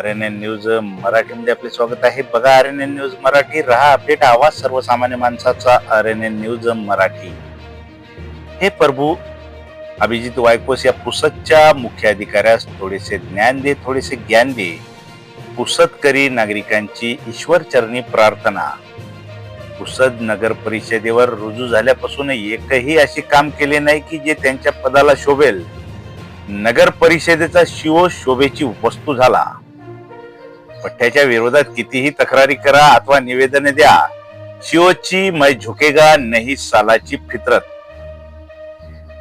R N N news मराठीमध्ये आपले स्वागत आहे. बघा R N N news Marathi. रहा अपडेट आवाज सर्वसामान्य माणसाचा R N N news Marathi. हे प्रभू अभिजित वायकोस या पुसदच्या मुख्य अधिकाऱ्यास थोडेसे ज्ञान दे थोडेसे ज्ञान दे. पुसदकरी नागरिकांची ईश्वर चरणी प्रार्थना. पुसद नगर परिषदेवर रुजू झाल्यापासून एकही असे काम केले नाही की जे त्यांच्या पदाला शोभेल. नगर परिषदेचा शिव शोभेची वस्तू झाला. पठ्ठ्याच्या विरोधात कितीही तक्रारी करा अथवा निवेदने द्या शिवची मै झुकेगा नाही सालाची फितरत.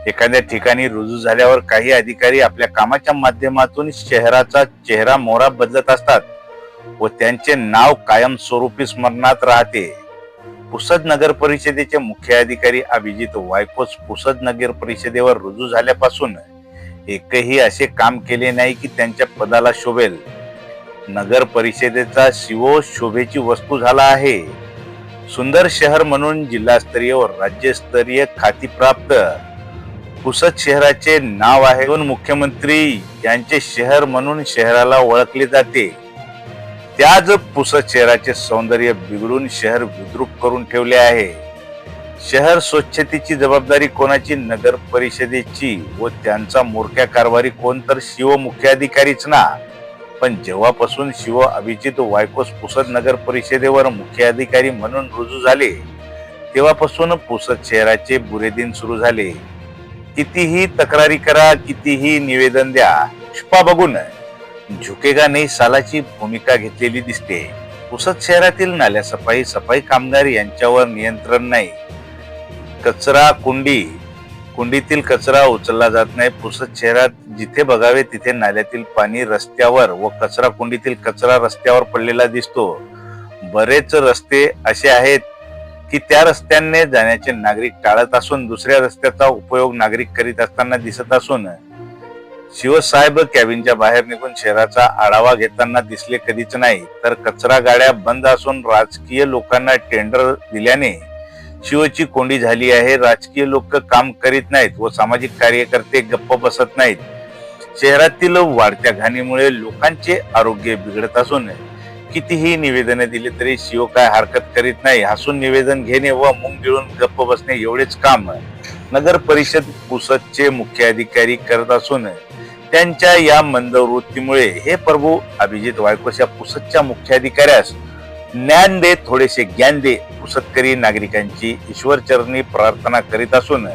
एखाद्या ठिकाणी रुजू झाल्यावर काही अधिकारी आपल्या कामाच्या माध्यमातून शहराचा चेहरा मोहरा बदलत असतात व त्यांचे नाव कायमस्वरूपी स्मरणात राहते. पुसद नगर परिषदेचे मुख्य अधिकारी अभिजित वायकोस पुसद नगर परिषदेवर रुजू झाल्यापासून एकही असे काम केले नाही की त्यांच्या पदाला शोभेल. नगर परिषदेचा शिवो शोभेची वस्तू झाला आहे. सुंदर शहर म्हणून जिल्हास्तरीय व राज्यस्तरीय खातीप्राप्त पुसत पुसद शहराचे नाव आहे दोन मुख्यमंत्री यांचे शहर म्हणून शहराला ओळखले जाते. त्याच पुसद शहराचे सौंदर्य बिघडून शहर विद्रूप करून ठेवले आहे. शहर स्वच्छतेची जबाबदारी कोणाची? नगर परिषदेची व त्यांचा मोरक्या कारभारी कोण? तर शिव मुख्याधिकारीच ना. पण जेव्हापासून शिव अभिजित वायकोस पुसद नगर परिषदेवर मुख्य अधिकारी म्हणून रुजू झाले तेव्हापासून पुसद शहराचे बुरे दिन सुरू झाले. कितीही तक्रारी करा कितीही निवेदन द्या पुष्पा बघून झुकेगा नाही सालाची भूमिका घेतलेली दिसते. पुसद शहरातील नाल्या सफाई सफाई कामगार यांच्यावर नियंत्रण नाही. कचरा कुंडी कुंडीतील कचरा उचलला जात नाही. पुसद शहरात जिथे बघावे तिथे नाल्यातील पाणी रस्त्यावर व कचरा कुंडीतील कचरा रस्त्यावर पडलेला दिसतो. बरेच रस्ते असे आहेत की त्या रस्त्याने जाण्याचे नागरिक टाळत असून दुसऱ्या रस्त्याचा उपयोग नागरिक करीत असताना दिसत असून शिवसाहेब कॅबिनच्या बाहेर निघून शहराचा आढावा घेताना दिसले कधीच नाही. तर कचरा गाड्या बंद असून राजकीय लोकांना टेंडर दिल्याने शिवची कोंडी झाली आहे. राजकीय लोक काम करीत नाहीत व सामाजिक कार्यकर्ते गप्प बसत नाहीत. शहरातील वाढत्या घाणीमुळे लोकांचे आरोग्य बिघडत असून कितीही निवेदने दिली तरी शिव काय हरकत करीत नाही. हसून निवेदन घेणे व मुंग गिळून गप्प बसणे एवढेच काम नगर परिषद पुसदचे मुख्य अधिकारी करत असून त्यांच्या या मंदवृत्तीमुळे हे प्रभू अभिजित वायकोस या पुसदच्या मुख्याधिकाऱ्यास ज्ञान दे थोडेसे ज्ञान दे पुसत्करी नागरिकांची ईश्वरचरणी प्रार्थना करीत असून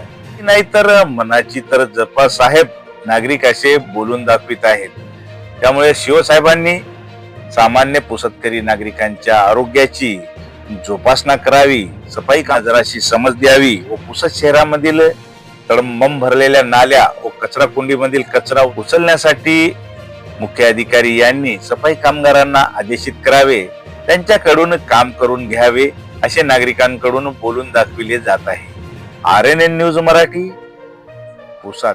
नाहीतर मनाची तर जपा साहेब नागरिक असे बोलून दाखवित आहेत. त्यामुळे शिवसाहेबांनी सामान्य पुसत्करी नागरिकांच्या आरोग्याची जोपासना करावी सफाई काजराशी समज द्यावी. व पुसद शहरामधील तळमम भरलेल्या नाल्या व कचरा कुंडीमधील कचरा उचलण्यासाठी मुख्य अधिकारी यांनी सफाई कामगारांना आदेशित करावे. त्यांच्याकडून काम करून घ्यावे असे नागरिकांकडून बोलून दाखविले जात आहे. R N N news Marathi पुसात